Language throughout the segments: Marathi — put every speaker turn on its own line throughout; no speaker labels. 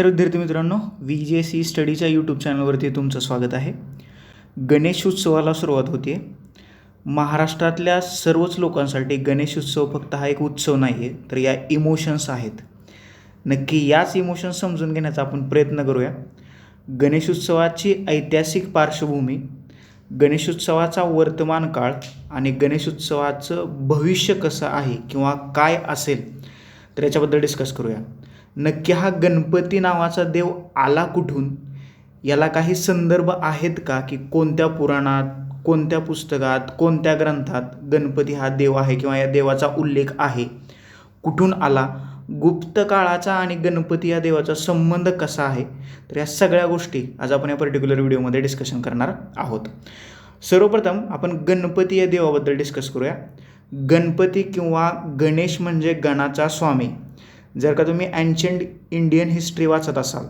नमस्कार विद्यार्थी मित्रांनो व्ही जे सी स्टडीच्या यूट्यूब चॅनलवरती तुमचं स्वागत आहे. गणेश उत्सवाला सुरुवात होते महाराष्ट्रातल्या सर्वच लोकांसाठी गणेश उत्सव फक्त हा एक उत्सव नाही आहे तर या इमोशन्स आहेत. नक्की याच इमोशन्स समजून घेण्याचा आपण प्रयत्न करूया. गणेश उत्सवाची ऐतिहासिक पार्श्वभूमी गणेशोत्सवाचा वर्तमान काळ आणि गणेशोत्सवाचं भविष्य कसं आहे किंवा काय असेल तर याच्याबद्दल डिस्कस करूया. नक्की हा गणपती नावाचा देव आला कुठून? याला काही संदर्भ आहेत का की कोणत्या पुराणात कोणत्या पुस्तकात कोणत्या ग्रंथात गणपती हा देव आहे किंवा या देवाचा उल्लेख आहे? कुठून आला? गुप्त काळाचा आणि गणपती या देवाचा संबंध कसा आहे? तर या सगळ्या गोष्टी आज आपण या पर्टिक्युलर व्हिडिओमध्ये डिस्कशन करणार आहोत. सर्वप्रथम आपण गणपती या देवाबद्दल डिस्कस करूया. गणपती किंवा गणेश म्हणजे गणाचा स्वामी. जर का तुम्ही अँशंट इंडियन हिस्ट्री वाचत असाल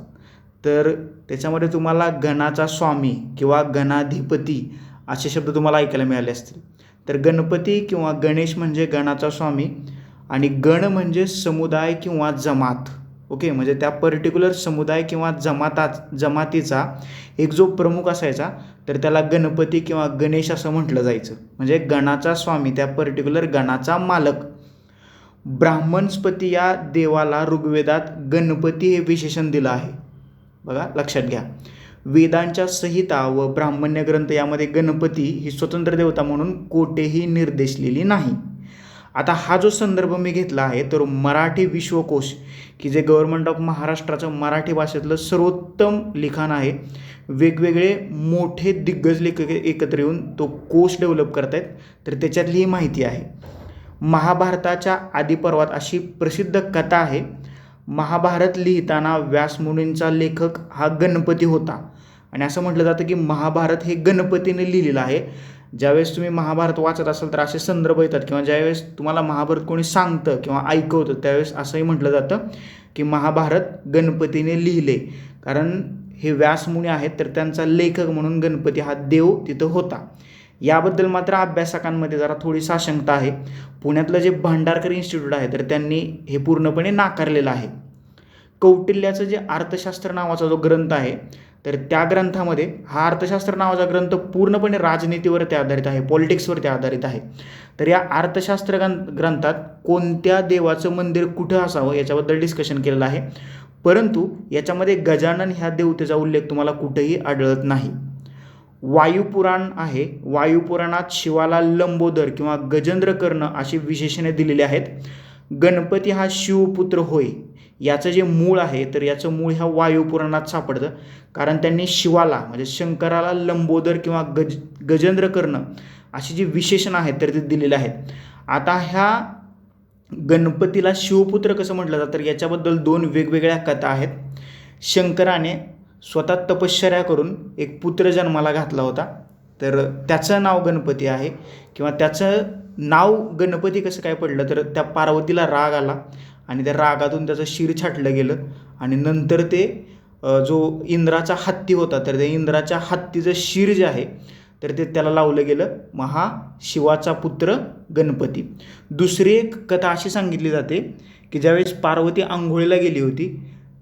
तर त्याच्यामध्ये तुम्हाला गणाचा स्वामी किंवा गणाधिपती असे शब्द तुम्हाला ऐकायला मिळाले असतील. तर गणपती किंवा गणेश म्हणजे गणाचा स्वामी आणि गण म्हणजे समुदाय किंवा जमात. ओके? म्हणजे त्या पर्टिक्युलर समुदाय किंवा जमाता जमातीचा एक जो प्रमुख असायचा तर त्याला गणपती किंवा गणेश असं म्हटलं जायचं. म्हणजे गणाचा स्वामी त्या पर्टिक्युलर गणाचा मालक. ब्राह्मणस्पती या देवाला ऋग्वेदात गणपती हे विशेषण दिलं आहे. बघा लक्षात घ्या. वेदांच्या संहिता व ब्राह्मण्य ग्रंथ यामध्ये गणपती ही स्वतंत्र देवता म्हणून कोठेही निर्देशलेली नाही. आता हा जो संदर्भ मी घेतला आहे तर मराठी विश्वकोश की जे गव्हर्नमेंट ऑफ महाराष्ट्राचं मराठी भाषेतलं सर्वोत्तम लिखाण आहे वेगवेगळे मोठे दिग्गज लेखक एकत्र येऊन तो कोश डेव्हलप करत आहेत तर त्याच्यातली ही माहिती आहे. महाभारताच्या आदिपर्वात अशी प्रसिद्ध कथा आहे. महाभारत लिहिताना व्यासमुनींचा लेखक हा गणपती होता. आणि असं म्हटलं जातं की महाभारत हे गणपतीने लिहिलेलं आहे. ज्यावेळेस तुम्ही महाभारत वाचत असाल तर असे संदर्भ येतात किंवा ज्यावेळेस तुम्हाला महाभारत कोणी सांगतं किंवा ऐकवतं त्यावेळेस असंही म्हटलं जातं की महाभारत गणपतीने लिहिले. कारण हे व्यासमुनी आहेत तर त्यांचा लेखक म्हणून गणपती हा देव तिथं होता. याबद्दल मात्र अभ्यासकांमध्ये जरा थोडी साशंकता आहे. पुण्यातलं जे भांडारकर इन्स्टिट्यूट आहे तर त्यांनी हे पूर्णपणे नाकारलेलं आहे. कौटिल्याचं जे अर्थशास्त्र नावाचा जो ग्रंथ आहे तर त्या ग्रंथामध्ये हा अर्थशास्त्र नावाचा ग्रंथ पूर्णपणे राजनीतीवरती आधारित आहे पॉलिटिक्सवरती आधारित आहे. तर या अर्थशास्त्र ग्रंथात कोणत्या देवाचं मंदिर कुठं असावं याच्याबद्दल डिस्कशन केलेलं आहे. परंतु याच्यामध्ये गजानन ह्या देवतेचा उल्लेख तुम्हाला कुठेही आढळत नाही. वायुपुराण आहे. वायुपुराणात शिवाला लंबोदर किंवा गजेंद्र कर्ण अशी विशेषणे दिलेली आहेत. गणपती हा शिवपुत्र होय. याचं जे मूळ आहे तर याचं मूळ ह्या वायुपुराणात सापडतं. कारण त्यांनी शिवाला म्हणजे शंकराला लंबोदर किंवा गज गजेंद्र कर्ण अशी जी विशेषणं आहेत तर ते दिलेले आहेत. आता ह्या गणपतीला शिवपुत्र कसं म्हटलं जातं? तर याच्याबद्दल दोन वेगवेगळ्या कथा आहेत. शंकराने स्वतः तपश्चर्या करून एक पुत्र जन्माला घातला होता. तर त्याचं नाव गणपती आहे किंवा त्याचं नाव गणपती कसं काय पडलं? तर त्या पार्वतीला राग आला आणि त्या रागातून त्याचं शिर छाटलं गेलं आणि नंतर ते जो इंद्राचा हत्ती होता तर त्या इंद्राच्या हत्तीचं शिर जे आहे तर ते त्याला लावलं गेलं महा शिवाचा पुत्र गणपती. दुसरी एक कथा अशी सांगितली जाते की ज्यावेळेस पार्वती आंघोळीला गेली होती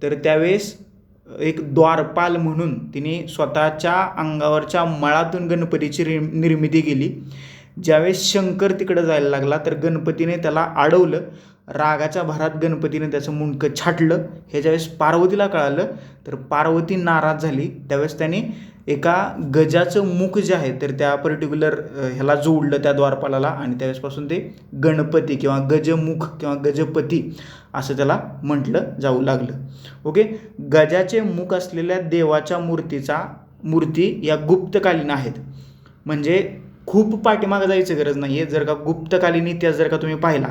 तर त्यावेळेस एक द्वारपाल म्हणून तिने स्वतःच्या अंगावरच्या मळातून गणपतीची निर्मिती केली. ज्यावेळेस शंकर तिकडं जायला लागला तर गणपतीने त्याला अडवलं रागाच्या भरात गणपतीने त्याचं मुंडकं छाटलं. हे ज्यावेळेस पार्वतीला कळालं तर पार्वती नाराज झाली. त्यावेळेस त्याने एका गजाचं मुख जे आहे तर त्या पर्टिक्युलर ह्याला जोडलं त्या द्वारपालाला आणि त्यावेळेसपासून ते गणपती किंवा गजमुख किंवा गजपती असं त्याला म्हटलं जाऊ लागलं. ओके? गजाचे मुख असलेल्या देवाच्या मूर्तीचा मूर्ती या गुप्तकालीन आहेत. म्हणजे खूप पाठीमागं जायचं गरज नाही आहे जर का गुप्तकालीन इतिहास जर का तुम्ही पाहिला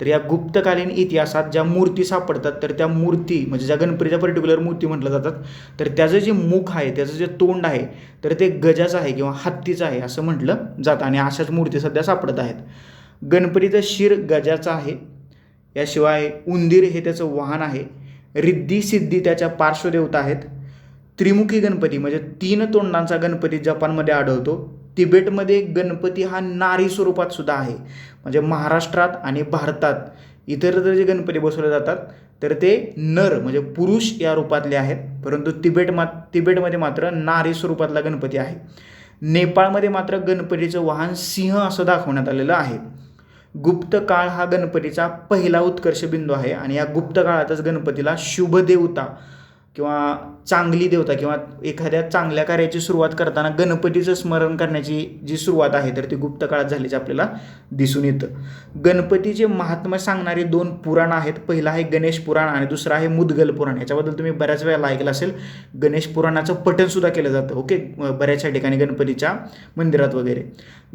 तर या गुप्तकालीन इतिहासात ज्या मूर्ती सापडतात तर त्या मूर्ती म्हणजे ज्या गणपतीच्या पर्टिक्युलर मूर्ती म्हटलं जातात तर त्याचं जे मुख आहे त्याचं जे तोंड आहे तर ते गजाचं आहे किंवा हत्तीचं आहे असं म्हटलं जातं आणि अशाच मूर्ती सध्या सापडत आहेत. गणपतीचं शिर गजाचं आहे. याशिवाय उंदीर हे त्याचं वाहन आहे. रिद्धी सिद्धी त्याच्या पार्श्वदेवता आहेत. त्रिमुखी गणपती म्हणजे तीन तोंडांचा गणपती जपानमध्ये आढळतो. तिबेटमध्ये गणपती हा नारी स्वरूपात सुद्धा आहे. म्हणजे महाराष्ट्रात आणि भारतात इतर जे गणपती बसवले जातात तर ते नर म्हणजे पुरुष या रूपातले आहेत. परंतु तिबेट मा तिबेटमध्ये मात्र नारी स्वरूपातला गणपती आहे. नेपाळमध्ये मात्र गणपतीचं वाहन सिंह असं दाखवण्यात आलेलं आहे. गुप्त काळ हा गणपतीचा पहिला उत्कर्ष बिंदू आहे आणि या गुप्त काळातच गणपतीला शुभ देवता किंवा चांगली देवता किंवा एखाद्या चांगल्या कार्याची सुरुवात करताना गणपतीचं स्मरण करण्याची जी सुरुवात आहे तर ती गुप्त काळात झाल्याचे आपल्याला दिसून येतं. गणपतीचे महात्म्य सांगणारे दोन पुराण आहेत पहिलं आहे गणेश पुराण आणि दुसरं आहे मुदगल पुराण. याच्याबद्दल तुम्ही बऱ्याच वेळेला ऐकलं असेल. गणेश पुराणाचं पठणसुद्धा केलं जातं ओके? बऱ्याचशा ठिकाणी गणपतीच्या मंदिरात वगैरे.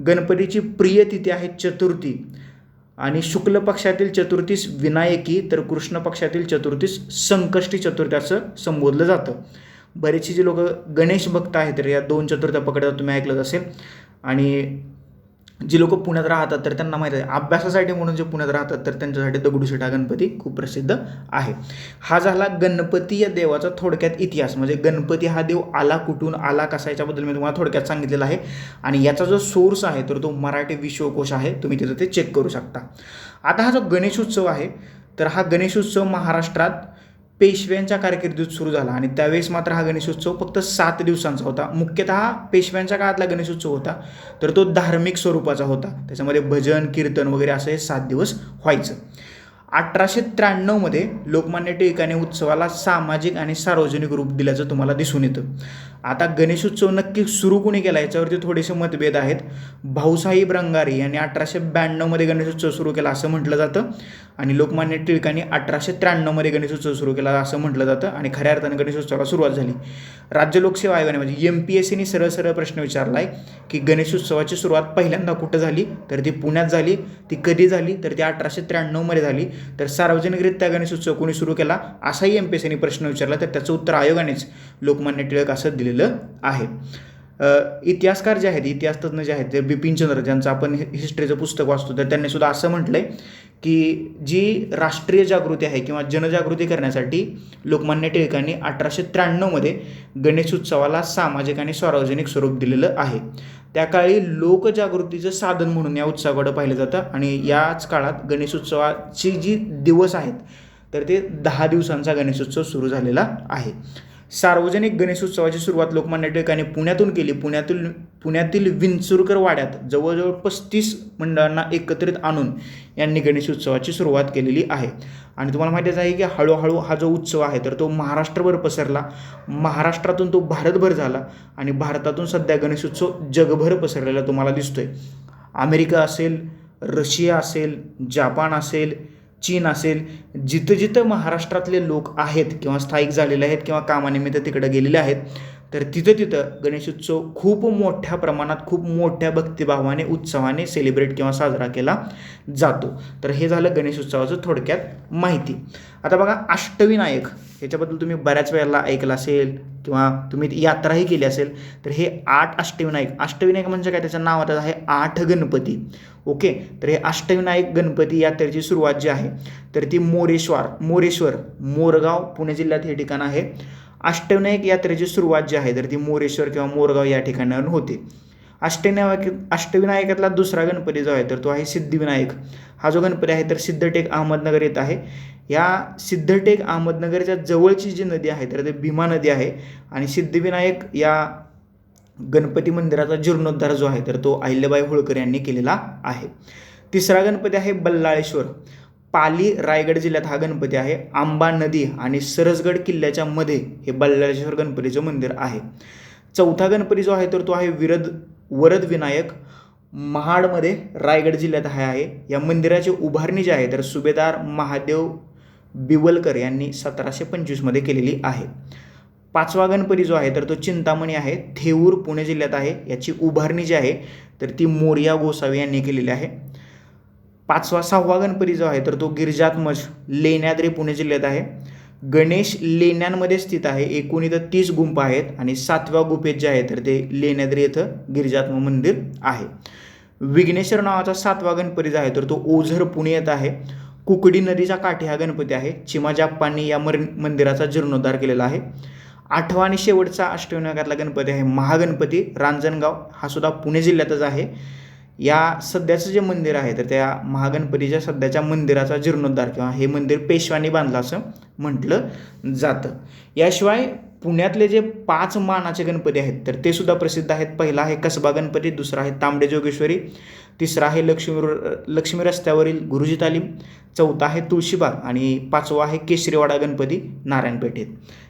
गणपतीची प्रिय तिथी आहे चतुर्थी. आणि शुक्ल पक्षातील चतुर्थीस विनायकी तर कृष्ण पक्षातील चतुर्थीस संकष्टी चतुर्थी असं संबोधलं जातं. बरेचसे जे लोक गणेश भक्त आहेत तर या दोन चतुर्थ्या पकडतात तुम्ही ऐकलं असेल. आणि जी लोक पुण्यात राहतात तर त्यांना माहीत आहे अभ्यासासाठी म्हणून जे पुण्यात राहतात तर त्यांच्यासाठी दगडूशेठ हा गणपती खूप प्रसिद्ध आहे. हा झाला गणपती या देवाचा थोडक्यात इतिहास. म्हणजे गणपती हा देव आला कुठून आला कसा याच्याबद्दल मी तुम्हाला थोडक्यात सांगितलेला आहे. आणि याचा जो सोर्स आहे तर तो मराठी विश्वकोश आहे. तुम्ही तिथं ते चेक करू शकता. आता हा जो गणेशोत्सव आहे तर हा गणेशोत्सव महाराष्ट्रात पेशव्यांच्या कारकिर्दीत सुरू झाला आणि त्यावेळेस मात्र हा गणेशोत्सव फक्त सात दिवसांचा होता. मुख्यतः पेशव्यांच्या काळातला गणेशोत्सव होता तर तो धार्मिक स्वरूपाचा होता. त्याच्यामध्ये भजन कीर्तन वगैरे असं हे सात दिवस व्हायचं. अठराशे त्र्याण्णवमध्ये लोकमान्य टिळकाने उत्सवाला सामाजिक आणि सार्वजनिक रूप दिल्याचं तुम्हाला दिसून येतं. आता गणेशोत्सव नक्की सुरू कोणी केला? याच्यावरती थोडेसे मतभेद आहेत. भाऊसाहेब रंगारी यांनी अठराशे ब्याण्णवमध्ये गणेशोत्सव सुरू केला असं म्हटलं जातं आणि लोकमान्य टिळकांनी अठराशे त्र्याण्णवमध्ये गणेशोत्सव सुरू केला असं म्हटलं जातं आणि खऱ्या अर्थानं गणेशोत्सवाला सुरुवात झाली. राज्य लोकसेवा आयोगाने म्हणजे एम पी एस सीने सरळ सरळ प्रश्न विचारला आहे की गणेशोत्सवाची सुरुवात पहिल्यांदा कुठं झाली? तर ती पुण्यात झाली ती कधी झाली? तर ती अठराशे त्र्याण्णवमध्ये झाली. तर सार्वजनिकरित्या गणेशोत्सव कोणी सुरू केला? असाही एम पी एस सीने प्रश्न विचारला तर त्याचं उत्तर आयोगानेच लोकमान्य टिळक असं दिलेलं आहे. इतिहासकार जे आहेत इतिहासतज्ञ जे आहेत ते बिपिनचंद्र ज्यांचं आपण हिस्ट्रीचं पुस्तक वाचतो तर त्यांनी सुद्धा असं म्हटलं आहे की जी राष्ट्रीय जागृती आहे किंवा जनजागृती करण्यासाठी लोकमान्य टिळकांनी अठराशे त्र्याण्णवमध्ये गणेशोत्सवाला सामाजिक आणि सार्वजनिक स्वरूप दिलेलं आहे. त्या काळी लोकजागृतीचं साधन म्हणून या उत्सवाकडं पाहिलं जातं. आणि याच काळात गणेशोत्सवाची जी दिवस आहेत तर ते दहा दिवसांचा गणेशोत्सव सुरू झालेला आहे. सार्वजनिक गणेशोत्सवाची सुरुवात लोकमान्य टिळकांनी पुण्यातून केली. पुण्यातील पुण्यातील विंचुरकर वाड्यात जवळजवळ पस्तीस मंडळांना एकत्रित आणून यांनी गणेशोत्सवाची सुरुवात केलेली आहे. आणि तुम्हाला माहितीच आहे की हळूहळू हा जो उत्सव आहे तर तो महाराष्ट्रभर पसरला. महाराष्ट्रातून तो भारतभर झाला आणि भारतातून सध्या गणेशोत्सव जगभर पसरलेला तुम्हाला दिसतोय. अमेरिका असेल रशिया असेल जापान असेल चीन असेल जिथं जिथं महाराष्ट्रातले लोक आहेत किंवा स्थायिक झालेले आहेत किंवा कामानिमित्त तिकडं गेलेले आहेत तर तिथं तिथं गणेशोत्सव खूप मोठ्या प्रमाणात खूप मोठ्या भक्तिभावाने उत्सवाने सेलिब्रेट किंवा साजरा केला जातो. तर हे झालं गणेशोत्सवाचं थोडक्यात माहिती. आता बघा अष्टविनायक ह्याच्याबद्दल तुम्ही बऱ्याच वेळेला ऐकलं असेल किंवा तुम्ही यात्राही केली असेल तर हे आठ अष्टविनायक अष्टविनायक म्हणजे काय? त्याचं नाव आता आहे आठ गणपती. ओके? तर हे अष्टविनायक गणपती यात्रेची सुरुवात जी आहे तर ती मोरेश्वर मोरेश्वर मोरगाव पुणे जिल्ह्यात हे ठिकाण आहे. अष्टविनायक यात्रेची सुरुवात जी आहे तर ती मोरेश्वर किंवा मोरगाव या ठिकाणावरून होते. अष्टविनायक अष्टविनायकातला दुसरा गणपती जो आहे तर तो आहे सिद्धिविनायक. हा जो गणपती आहे तर सिद्धटेक अहमदनगर येत आहे. या सिद्धटेक अहमदनगरच्या जवळची जी नदी आहे तर ते भीमा नदी आहे. आणि सिद्धिविनायक या गणपती मंदिराचा जीर्णोद्धार जो आहे तर तो अहिल्याबाई होळकर यांनी केलेला आहे. तिसरा गणपती आहे बल्लाळेश्वर. पाली रायगड जिल्ह्यात हा गणपती आहे. आंबा नदी आणि सरसगड किल्ल्याच्या मध्ये हे बल्लाळेश्वर गणपतीचं मंदिर आहे. चौथा गणपती जो आहे तर तो आहे विरद वरद विनायक. महाडमध्ये रायगड जिल्ह्यात हा आहे. या मंदिराची उभारणी जी आहे तर सुभेदार महादेव बिवलकर यांनी सतराशे पंचवीसमध्ये केलेली आहे. पाचवा गणपती जो आहे तर तो चिंतामणी आहे. थेऊर पुणे जिल्ह्यात आहे. याची उभारणी जी आहे तर ती मोरिया गोसावी यांनी केलेली आहे. पाचवा सहावा गणपती जो आहे तर तो गिरजात्मज लेण्याद्री पुणे जिल्ह्यात आहे. गणेश लेण्यांमध्ये स्थित आहे. एकूण इथं तीस गुंप आहेत आणि सातव्या गुफेत जे आहे तर ते लेण्याद्री इथं गिरिजात्म मंदिर आहे. विघ्नेश्वर नावाचा सातवा गणपती जो आहे तर तो ओझर पुणे येत आहे. कुकडी नदीच्या काठी हा गणपती आहे. चिमाजाप्पांनी या मर मंदिराचा जीर्णोद्धार केलेला आहे. आठवा आणि शेवटचा अष्टविनायकातला गणपती आहे महागणपती रांजणगाव. हा सुद्धा पुणे जिल्ह्यातच आहे. या सध्याचं जे मंदिर आहे तर त्या महागणपतीच्या सध्याच्या मंदिराचा जीर्णोद्धार किंवा हे मंदिर पेशवानी बांधलं असं म्हटलं जातं. याशिवाय पुण्यातले जे पाच मानाचे गणपती आहेत तर ते सुद्धा प्रसिद्ध आहेत. पहिला आहे कसबा गणपती दुसरा आहे तांबडे जोगेश्वरी तिसरा आहे लक्ष्मी लक्ष्मी रस्त्यावरील गुरुजी तालीम चौथा आहे तुळशीबाग आणि पाचवा आहे केशरीवाडा गणपती नारायणपेठेत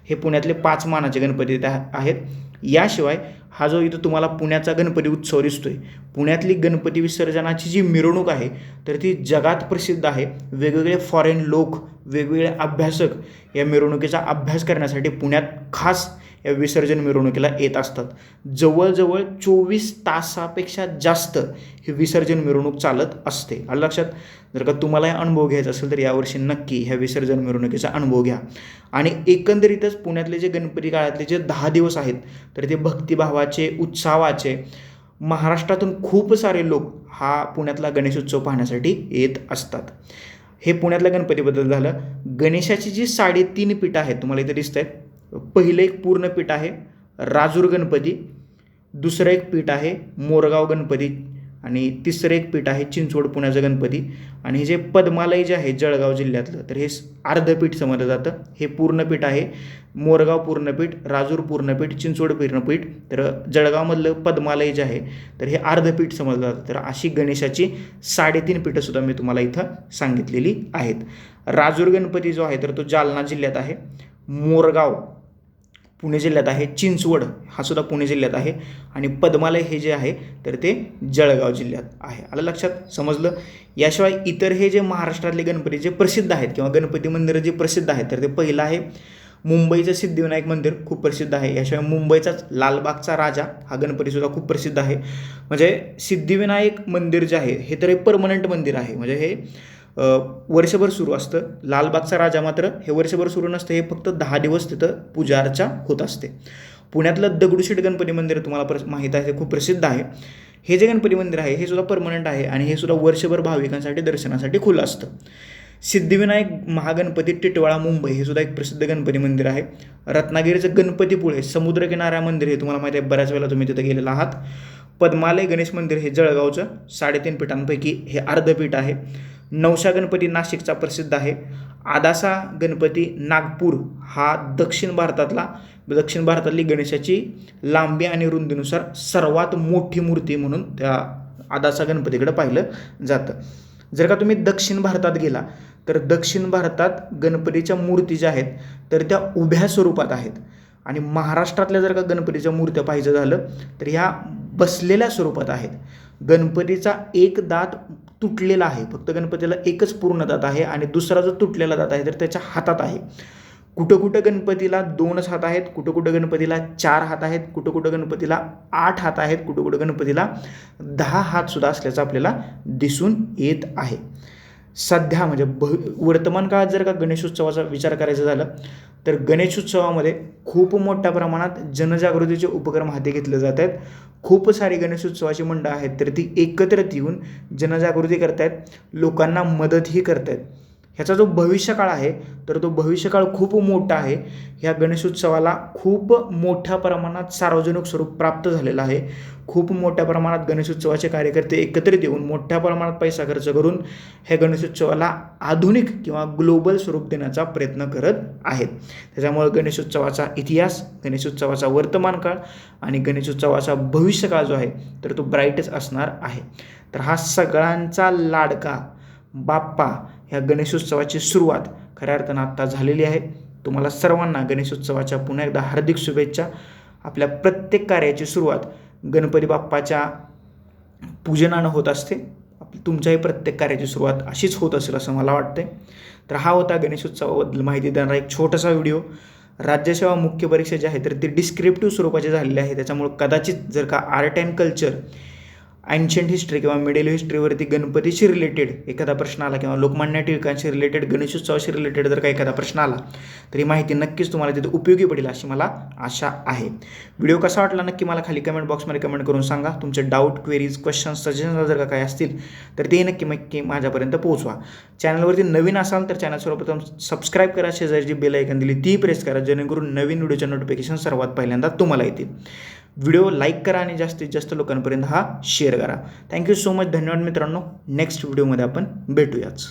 हे पुण्यातले पाच मानाचे गणपती त्या आहेत. याशिवाय हा जो इथं तुम्हाला पुण्याचा गणपती उत्सव दिसतो आहे पुण्यातली गणपती विसर्जनाची जी मिरवणूक आहे तर ती जगात प्रसिद्ध आहे. वेगवेगळे फॉरेन लोक वेगवेगळे अभ्यासक या मिरवणुकीचा अभ्यास करण्यासाठी पुण्यात खास या विसर्जन मिरवणुकीला येत असतात. जवळजवळ चोवीस तासापेक्षा जास्त ही विसर्जन मिरवणूक चालत असते. आलं लक्षात? जर का तुम्हाला अनुभव घ्यायचा असेल तर यावर्षी नक्की ह्या विसर्जन मिरवणुकीचा अनुभव घ्या. आणि एकंदरीतच पुण्यातले जे गणपती काळातले जे दहा दिवस आहेत तर ते भक्तिभावाचे उत्सावाचे महाराष्ट्रातून खूप सारे लोक हा पुण्यातला गणेशोत्सव पाहण्यासाठी येत असतात. हे पुण्यातल्या गणपतीबद्दल झालं. गणेशाची जी साडेतीन पीठं आहेत तुम्हाला इथे दिसत आहेत पहिलं एक पूर्ण पीठ आहे राजूर गणपती दुसरं एक पीठ आहे मोरगाव गणपती आणि तिसरं एक पीठ आहे चिंचवड पुण्याचं गणपती. आणि हे जे पद्मालय जे आहे जळगाव जिल्ह्यातलं तर हे अर्धपीठ समजलं जातं. हे पूर्णपीठ आहे मोरगाव पूर्णपीठ राजूर पूर्णपीठ चिंचवड पूर्णपीठ तर जळगावमधलं पद्मालय जे आहे तर हे अर्धपीठ समजलं जातं. तर अशी गणेशाची साडेतीन पीठंसुद्धा मी तुम्हाला इथं सांगितलेली आहेत. राजूर गणपती जो आहे तर तो जालना जिल्ह्यात आहे. मोरगाव पुणे जिल्ह्यात आहे चिंचवड हा सुद्धा पुणे जिल्ह्यात आहे आणि पद्मालय हे जे आहे तर ते जळगाव जिल्ह्यात आहे. आलं लक्षात? समजलं? याशिवाय इतर हे जे महाराष्ट्रातले गणपती जे प्रसिद्ध आहेत किंवा गणपती मंदिरं जे प्रसिद्ध आहेत तर ते पहिलं आहे मुंबईचं सिद्धिविनायक मंदिर खूप प्रसिद्ध आहे. याशिवाय मुंबईचाच लालबागचा राजा हा गणपतीसुद्धा खूप प्रसिद्ध आहे. म्हणजे सिद्धिविनायक मंदिर जे आहे हे तर एक परमनंट मंदिर आहे. म्हणजे हे वर्षभर सुरू असतं. लालबागचा राजा मात्र हे वर्षभर सुरू नसतं. हे फक्त दहा दिवस तिथं पूजा अर्चा होत असते. पुण्यातलं दगडूशेठ गणपती मंदिर तुम्हाला प्र माहीत आहे ते खूप प्रसिद्ध आहे. हे जे गणपती मंदिर आहे हे सुद्धा परमनंट आहे आणि हे सुद्धा वर्षभर भाविकांसाठी दर्शनासाठी खुलं असतं. सिद्धिविनायक महागणपती टिटवाळा मुंबई हे सुद्धा एक प्रसिद्ध गणपती मंदिर आहे. रत्नागिरीचं गणपतीपुळे समुद्रकिनारा मंदिर हे तुम्हाला माहिती आहे बऱ्याच वेळेला तुम्ही तिथं गेलेला आहात. पद्मालय गणेश मंदिर हे जळगावचं साडेतीन पीठांपैकी हे अर्धपीठ आहे. नवशा गणपती नाशिकचा प्रसिद्ध आहे. आदासा गणपती नागपूर हा दक्षिण भारतातला दक्षिण भारतातली गणेशाची लांबी आणि रुंदीनुसार सर्वात मोठी मूर्ती म्हणून त्या आदासा गणपतीकडे पाहिलं जातं. जर का तुम्ही दक्षिण भारतात गेला तर दक्षिण भारतात गणपतीच्या मूर्ती ज्या आहेत तर त्या उभ्या स्वरूपात आहेत. आणि महाराष्ट्रातल्या जर का गणपतीच्या मूर्त्या पाहिजे झालं तर ह्या बसलेल्या स्वरूपात आहेत. गणपतीचा एक दात तुटलेला आहे. फक्त गणपतीला एकच पूर्ण दात आहे आणि दुसरा जो तुटलेला दात आहे तर त्याच्या हातात आहे. कुठं कुठं गणपतीला दोनच हात आहेत कुठं कुठं गणपतीला चार हात आहेत कुठं कुठं गणपतीला आठ हात आहेत कुठं कुठं गणपतीला दहा हातसुद्धा असल्याचं आपल्याला दिसून येत आहे. सध्या म्हणजे भ वर्तमान काळात जर का गणेशोत्सवाचा विचार करायचा झाला तर गणेशोत्सवामध्ये खूप मोठ्या प्रमाणात जनजागृतीचे उपक्रम हाती घेतले जात आहेत. खूप सारी गणेशोत्सवाची मंडळं आहेत तर ती एकत्रित येऊन जनजागृती करत आहेत लोकांना मदतही करत आहेत ह्याचा जो भविष्यकाळ आहे तर तो भविष्यकाळ खूप मोठा आहे. ह्या गणेशोत्सवाला खूप मोठ्या प्रमाणात सार्वजनिक स्वरूप प्राप्त झालेलं आहे. खूप मोठ्या प्रमाणात गणेशोत्सवाचे कार्यकर्ते एकत्रित येऊन मोठ्या प्रमाणात पैसा खर्च करून ह्या गणेशोत्सवाला आधुनिक किंवा ग्लोबल स्वरूप देण्याचा प्रयत्न करत आहेत. त्याच्यामुळे गणेशोत्सवाचा इतिहास गणेशोत्सवाचा वर्तमान काळ आणि गणेशोत्सवाचा भविष्यकाळ जो आहे तर तो ब्राईटच असणार आहे. तर हा सगळ्यांचा लाडका बाप्पा ह्या गणेशोत्सवाची सुरुवात खऱ्या अर्थानं आत्ता झालेली आहे. तुम्हाला सर्वांना गणेशोत्सवाच्या पुन्हा एकदा हार्दिक शुभेच्छा. आपल्या प्रत्येक कार्याची सुरुवात गणपती बाप्पाच्या पूजनानं होत असते. तुमच्याही प्रत्येक कार्याची सुरुवात अशीच होत असेल असं मला वाटतं तर हा होता गणेशोत्सवाबद्दल माहिती देणारा एक छोटासा व्हिडिओ. राज्यसेवा मुख्य परीक्षा जी आहे तर ती डिस्क्रिप्टिव्ह स्वरूपाची झालेली आहे. त्याच्यामुळं कदाचित जर का art and culture ancient history किंवा मिडल हिस्ट्रीवरती गणपतीशी रिलेटेड एखादा प्रश्न आला किंवा लोकमान्य टिळकांशी रिलेटेड गणेशोत्सवाशी रिलेटेड जर का एखादा प्रश्न आला तर ही माहिती नक्कीच तुम्हाला तिथे उपयोगी पडेल अशी मला आशा आहे. व्हिडिओ कसा वाटला नक्की मला खाली कमेंट बॉक्समध्ये कमेंट करून सांगा. तुमचे डाऊट क्वेरीज क्वेश्चन्स सजेशन जर का काही असतील तर ते नक्की नक्की माझ्यापर्यंत पोहोचवा. चॅनलवरती नवीन असाल तर चॅनल सर्वप्रथम सबस्क्राईब करा. शेजारी जी बेल ऐकन दिली ती प्रेस करा जेणेकरून नवीन व्हिडिओच्या नोटिफिकेशन सर्वात पहिल्यांदा तुम्हाला येतील. व्हिडिओ लाईक करा आणि जास्तीत जास्त लोकांपर्यंत हा शेअर करा. थँक्यू सो मच धन्यवाद मित्रांनो. नेक्स्ट व्हिडिओमध्ये आपण भेटूयाच.